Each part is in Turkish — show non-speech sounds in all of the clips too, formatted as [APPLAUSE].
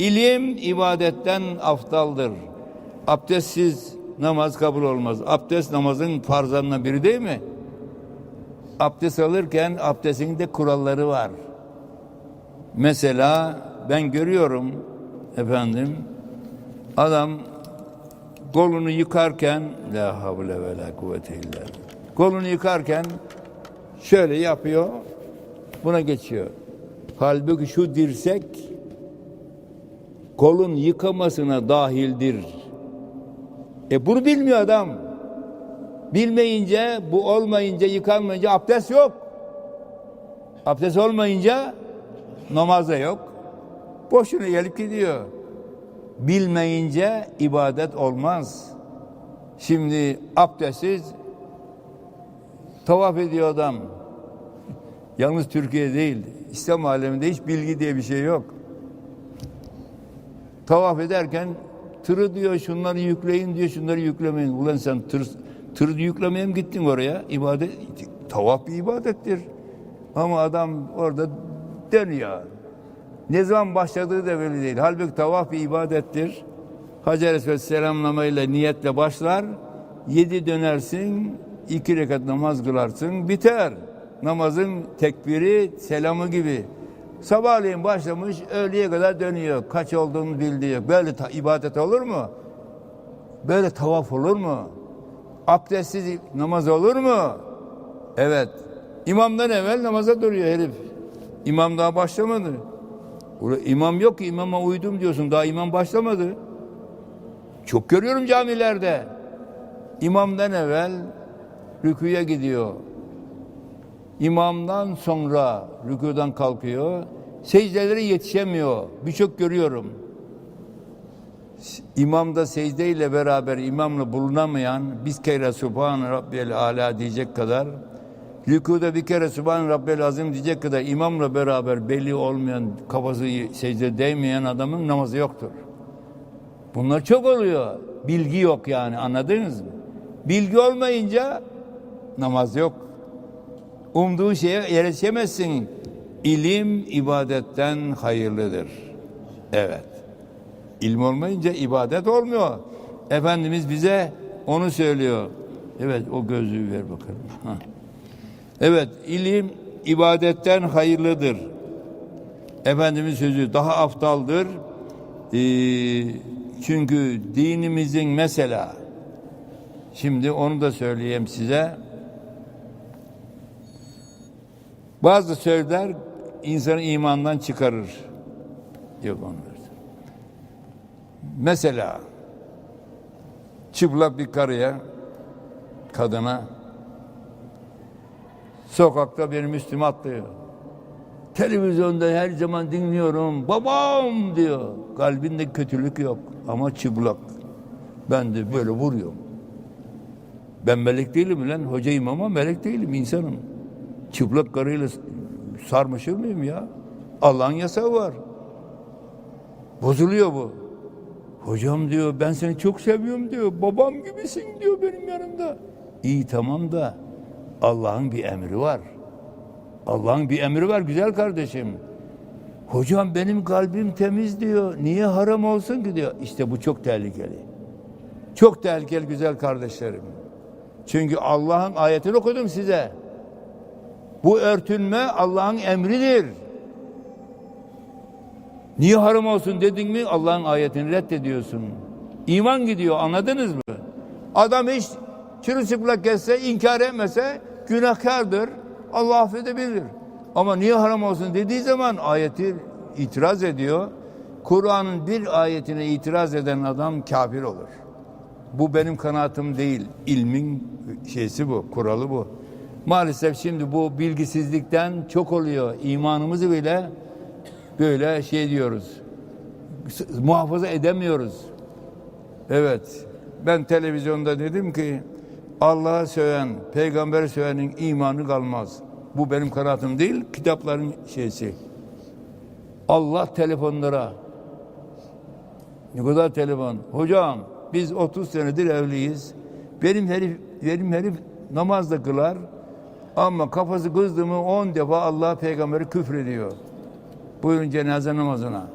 İlim ibadetten aftaldır. Abdestsiz namaz kabul olmaz. Abdest namazın farzlarından biri değil mi? Abdest alırken abdestin de kuralları var. Mesela ben görüyorum efendim adam kolunu yıkarken la havle ve la kuvvete illa kolunu yıkarken şöyle yapıyor buna geçiyor. Halbuki şu dirsek kolun yıkamasına dahildir. E bunu bilmiyor adam. Bilmeyince, bu olmayınca, yıkanmayınca abdest yok. Abdest olmayınca namaz da yok. Boşuna gelip gidiyor. Bilmeyince ibadet olmaz. Şimdi abdestsiz tavaf ediyor adam. [LAUGHS] Yalnız Türkiye değil, İslam aleminde hiç bilgi diye bir şey yok. Tavaf ederken tırı diyor şunları yükleyin diyor şunları yüklemeyin. Ulan sen tır, tır yüklemeye mi gittin oraya? İbadet, tavaf bir ibadettir. Ama adam orada dönüyor. Ne zaman başladığı da belli değil. Halbuki tavaf bir ibadettir. Hacer Esved selamlamayla niyetle başlar. Yedi dönersin, iki rekat namaz kılarsın, biter. Namazın tekbiri, selamı gibi. Sabahleyin başlamış, öğleye kadar dönüyor. Kaç olduğunu bildiği. Böyle ibadet olur mu? Böyle tavaf olur mu? Abdestsiz namaz olur mu? Evet. İmamdan evvel namaza duruyor herif. İmam daha başlamadı. İmam yok ki imama uydum diyorsun. Daha imam başlamadı. Çok görüyorum camilerde. İmamdan evvel rüküye gidiyor. İmamdan sonra rükudan kalkıyor. Secdelere yetişemiyor. Birçok görüyorum. İmamda secdeyle beraber imamla bulunamayan biz kere Subhan Rabbiyel Ala diyecek kadar Rükuda bir kere Subhan Rabbel Azim diyecek kadar imamla beraber belli olmayan, kafası secde değmeyen adamın namazı yoktur. Bunlar çok oluyor. Bilgi yok yani anladınız mı? Bilgi olmayınca namaz yok. Umduğun şeye erişemezsin. İlim ibadetten hayırlıdır. Evet. İlim olmayınca ibadet olmuyor. Efendimiz bize onu söylüyor. Evet o gözlüğü ver bakalım. Evet ilim ibadetten hayırlıdır. Efendimiz sözü daha aftaldır. Ee, çünkü dinimizin mesela şimdi onu da söyleyeyim size. Bazı sözler insanı imandan çıkarır. Yok onlar. Mesela çıplak bir karıya kadına Sokakta benim üstüme atlıyor. Televizyonda her zaman dinliyorum. Babam diyor. Kalbinde kötülük yok ama çıplak. Ben de böyle vuruyorum. Ben melek değilim lan. Hocayım ama melek değilim insanım. Çıplak karıyla sarmışır mıyım ya? Allah'ın yasağı var. Bozuluyor bu. Hocam diyor ben seni çok seviyorum diyor. Babam gibisin diyor benim yanımda. İyi tamam da Allah'ın bir emri var. Allah'ın bir emri var güzel kardeşim. Hocam benim kalbim temiz diyor. Niye haram olsun ki diyor. İşte bu çok tehlikeli. Çok tehlikeli güzel kardeşlerim. Çünkü Allah'ın ayetini okudum size. Bu örtünme Allah'ın emridir. Niye haram olsun dedin mi Allah'ın ayetini reddediyorsun. İman gidiyor anladınız mı? Adam hiç çırılçıplak gezse inkar etmese günahkardır. Allah affedebilir. Ama niye haram olsun dediği zaman ayeti itiraz ediyor. Kur'an'ın bir ayetine itiraz eden adam kafir olur. Bu benim kanaatim değil. İlmin şeysi bu, kuralı bu. Maalesef şimdi bu bilgisizlikten çok oluyor. İmanımızı bile böyle şey diyoruz. Muhafaza edemiyoruz. Evet. Ben televizyonda dedim ki Allah'a söven, peygamberi sövenin imanı kalmaz. Bu benim kanaatim değil, kitapların şeysi. Allah telefonlara ne kadar telefon. Hocam biz 30 senedir evliyiz. Benim herif, benim herif namaz da kılar. Ama kafası kızdı mı 10 defa Allah peygamberi küfrediyor. Buyurun cenaze namazına.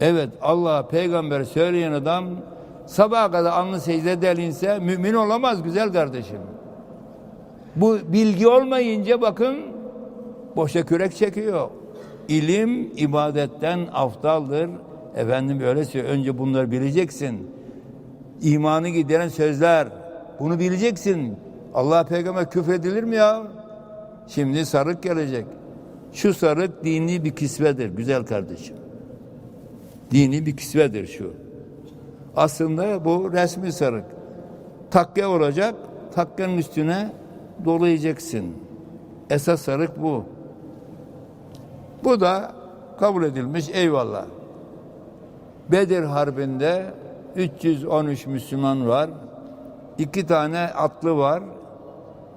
Evet Allah peygamber söyleyen adam sabaha kadar alnı secde delinse mümin olamaz güzel kardeşim. Bu bilgi olmayınca bakın boşa kürek çekiyor. İlim ibadetten aftaldır. Efendim öyle söylüyor. Önce bunları bileceksin. İmanı gideren sözler. Bunu bileceksin. Allah peygamber küfredilir mi ya? Şimdi sarık gelecek. Şu sarık dini bir kisvedir güzel kardeşim. Dini bir kisvedir şu. Aslında bu resmi sarık. Takke olacak. Takkenin üstüne dolayacaksın. Esas sarık bu. Bu da kabul edilmiş eyvallah. Bedir Harbi'nde 313 Müslüman var. İki tane atlı var.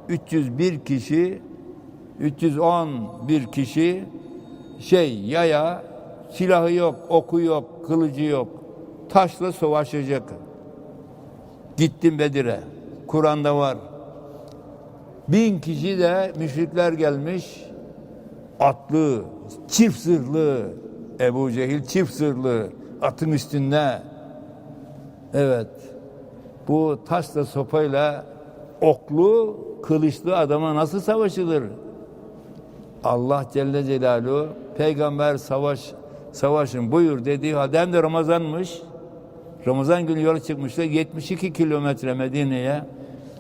301 kişi 311 kişi şey yaya silahı yok, oku yok, kılıcı yok. Taşla savaşacak. Gittim Bedir'e. Kur'an'da var. Bin kişi de müşrikler gelmiş. Atlı, çift zırhlı. Ebu Cehil çift zırhlı. Atın üstünde. Evet. Bu taşla sopayla oklu, kılıçlı adama nasıl savaşılır? Allah Celle Celaluhu peygamber savaş savaşın buyur dediği halde hem de Ramazanmış. Ramazan günü yola çıkmışlar 72 kilometre Medine'ye.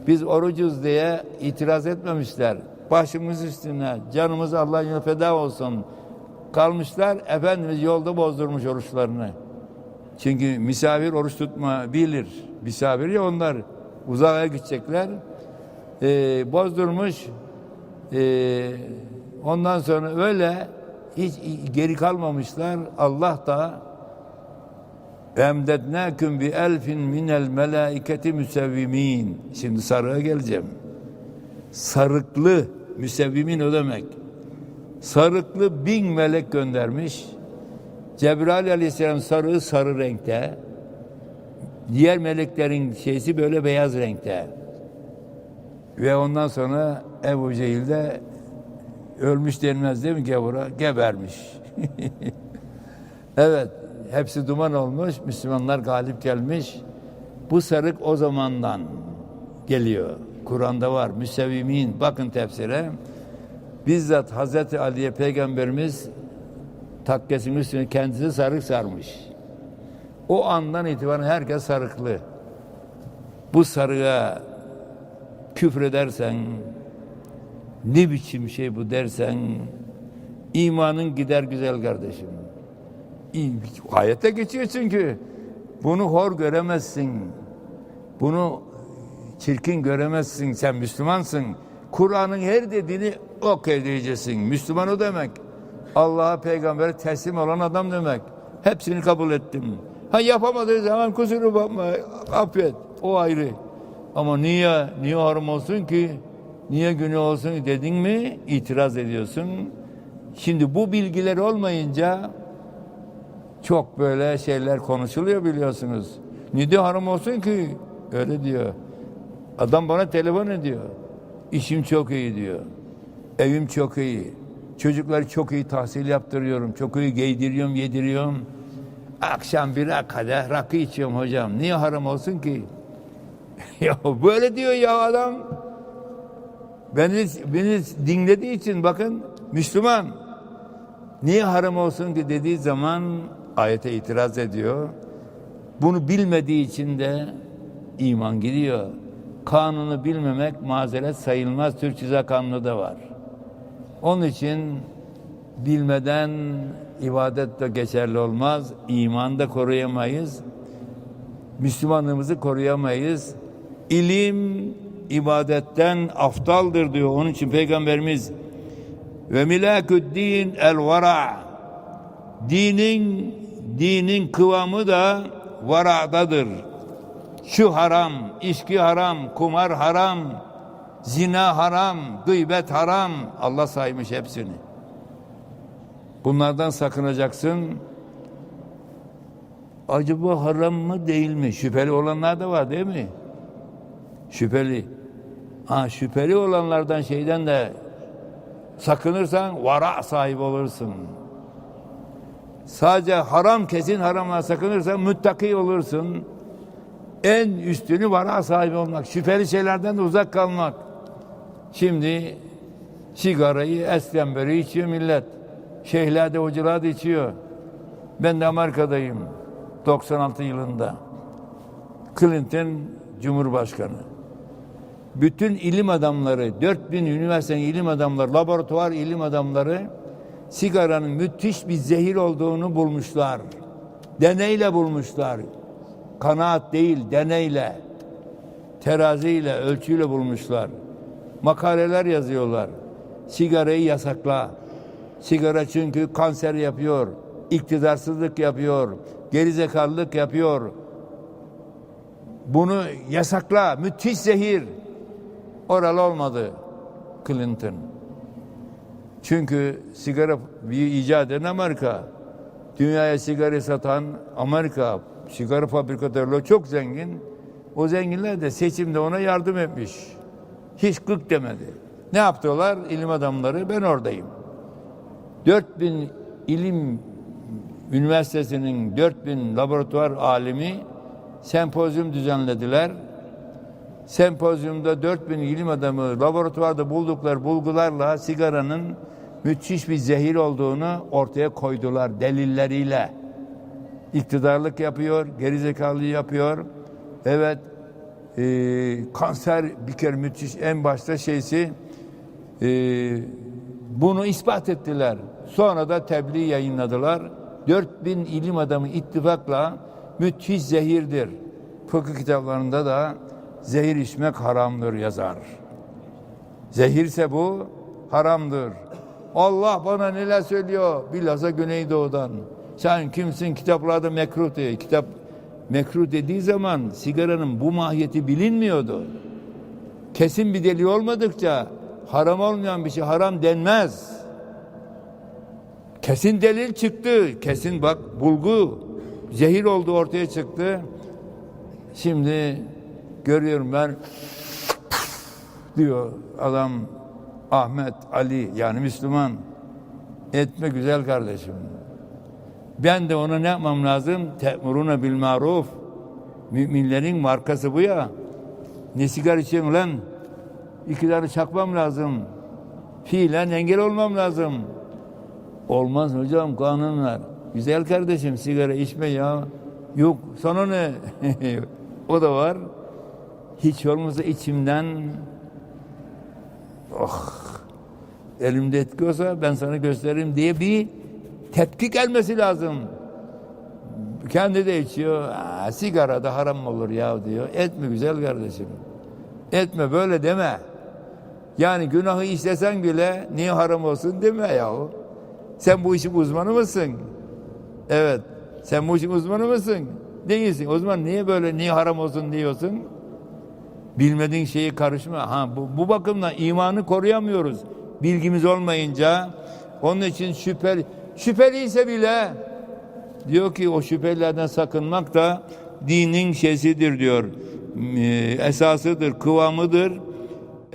Biz orucuz diye itiraz etmemişler. Başımız üstüne canımız Allah'ın feda olsun. Kalmışlar Efendimiz yolda bozdurmuş oruçlarını. Çünkü misafir oruç tutma bilir. Misafir ya onlar uzağa gidecekler. Ee, bozdurmuş. Ee, ondan sonra öyle hiç geri kalmamışlar. Allah da emdednâküm bi elfin minel melâiketi müsevvimin. Şimdi sarığa geleceğim. Sarıklı müsevvimin o demek. Sarıklı bin melek göndermiş. Cebrail aleyhisselam sarığı sarı renkte. Diğer meleklerin şeysi böyle beyaz renkte. Ve ondan sonra Ebu Cehil de ölmüş denmez değil mi gavura? Gebermiş. [LAUGHS] evet, hepsi duman olmuş, Müslümanlar galip gelmiş. Bu sarık o zamandan geliyor. Kur'an'da var. Müsevvimin, bakın tefsire. Bizzat Hazreti Ali'ye Peygamberimiz takkesinin üstüne kendisi sarık sarmış. O andan itibaren herkes sarıklı. Bu sarığa küfredersen, ne biçim şey bu dersen, imanın gider güzel kardeşim. Ayette geçiyor çünkü. Bunu hor göremezsin. Bunu çirkin göremezsin. Sen Müslümansın. Kur'an'ın her dediğini okey diyeceksin. Müslüman o demek. Allah'a peygambere teslim olan adam demek. Hepsini kabul ettim. Ha yapamadığı zaman kusuru bakma, affet. O ayrı. Ama niye, niye haram olsun ki? Niye günü olsun dedin mi itiraz ediyorsun. Şimdi bu bilgiler olmayınca çok böyle şeyler konuşuluyor biliyorsunuz. Niye haram olsun ki? Öyle diyor. Adam bana telefon ediyor. İşim çok iyi diyor. Evim çok iyi. Çocukları çok iyi tahsil yaptırıyorum. Çok iyi giydiriyorum, yediriyorum. Akşam bir kadeh rakı içiyorum hocam. Niye haram olsun ki? [LAUGHS] ya böyle diyor ya adam. Beni, beni dinlediği için bakın Müslüman. Niye haram olsun ki dediği zaman ayete itiraz ediyor. Bunu bilmediği için de iman gidiyor. Kanunu bilmemek mazeret sayılmaz. Türk Ceza Kanunu da var. Onun için bilmeden ibadet de geçerli olmaz. İman da koruyamayız. Müslümanlığımızı koruyamayız. İlim ibadetten aftaldır diyor. Onun için Peygamberimiz ve milaküddin el vara dinin dinin kıvamı da varadadır. Şu haram, içki haram, kumar haram, zina haram, gıybet haram. Allah saymış hepsini. Bunlardan sakınacaksın. Acaba haram mı değil mi? Şüpheli olanlar da var değil mi? Şüpheli. Ha, şüpheli olanlardan şeyden de sakınırsan vara sahibi olursun. Sadece haram kesin haramla sakınırsan müttaki olursun. En üstünü vara sahibi olmak. Şüpheli şeylerden de uzak kalmak. Şimdi sigarayı esten beri içiyor millet. Şeyhler de hocalar da içiyor. Ben de Amerika'dayım. 96 yılında. Clinton Cumhurbaşkanı. Bütün ilim adamları, 4000 üniversitenin ilim adamları, laboratuvar ilim adamları sigaranın müthiş bir zehir olduğunu bulmuşlar. Deneyle bulmuşlar. Kanaat değil, deneyle. Teraziyle, ölçüyle bulmuşlar. Makaleler yazıyorlar. Sigarayı yasakla. Sigara çünkü kanser yapıyor, iktidarsızlık yapıyor, gerizekalılık yapıyor. Bunu yasakla, müthiş zehir. Oral olmadı Clinton. Çünkü sigara bir icat eden Amerika. Dünyaya sigara satan Amerika. Sigara fabrikatörleri çok zengin. O zenginler de seçimde ona yardım etmiş. Hiç gık demedi. Ne yaptılar ilim adamları? Ben oradayım. 4000 ilim üniversitesinin 4000 laboratuvar alimi sempozyum düzenlediler. Sempozyumda 4000 ilim adamı laboratuvarda buldukları bulgularla sigaranın müthiş bir zehir olduğunu ortaya koydular delilleriyle. İktidarlık yapıyor, gerizekalı yapıyor. Evet, e, kanser bir kere müthiş en başta şeysi e, bunu ispat ettiler. Sonra da tebliğ yayınladılar. 4000 ilim adamı ittifakla müthiş zehirdir. Fıkıh kitaplarında da zehir içmek haramdır yazar. Zehirse bu haramdır. Allah bana neler söylüyor bilhassa Güneydoğu'dan. Sen kimsin kitaplarda mekruh diye. Kitap mekruh dediği zaman sigaranın bu mahiyeti bilinmiyordu. Kesin bir delil olmadıkça haram olmayan bir şey haram denmez. Kesin delil çıktı. Kesin bak bulgu zehir oldu ortaya çıktı. Şimdi görüyorum ben diyor adam Ahmet Ali yani Müslüman etme güzel kardeşim. Ben de ona ne yapmam lazım? Te'muruna bil maruf. Müminlerin markası bu ya. Ne sigara içiyorsun lan? İktidarı çakmam lazım. Fiilen engel olmam lazım. Olmaz hocam kanunlar. Güzel kardeşim sigara içme ya. Yok sana ne? [LAUGHS] o da var. Hiç olmazsa içimden oh elimde etki olsa ben sana gösteririm diye bir tepki gelmesi lazım. Kendi de içiyor. Sigara da haram olur ya diyor. Etme güzel kardeşim. Etme böyle deme. Yani günahı işlesen bile niye haram olsun deme yahu. Sen bu işin uzmanı mısın? Evet. Sen bu işin uzmanı mısın? Değilsin. O zaman niye böyle niye haram olsun diyorsun? Bilmediğin şeyi karışma. Ha bu, bu bakımdan imanı koruyamıyoruz. Bilgimiz olmayınca onun için şüpheli şüpheliyse bile diyor ki o şüphelilerden sakınmak da dinin şeysidir diyor. Ee, esasıdır, kıvamıdır.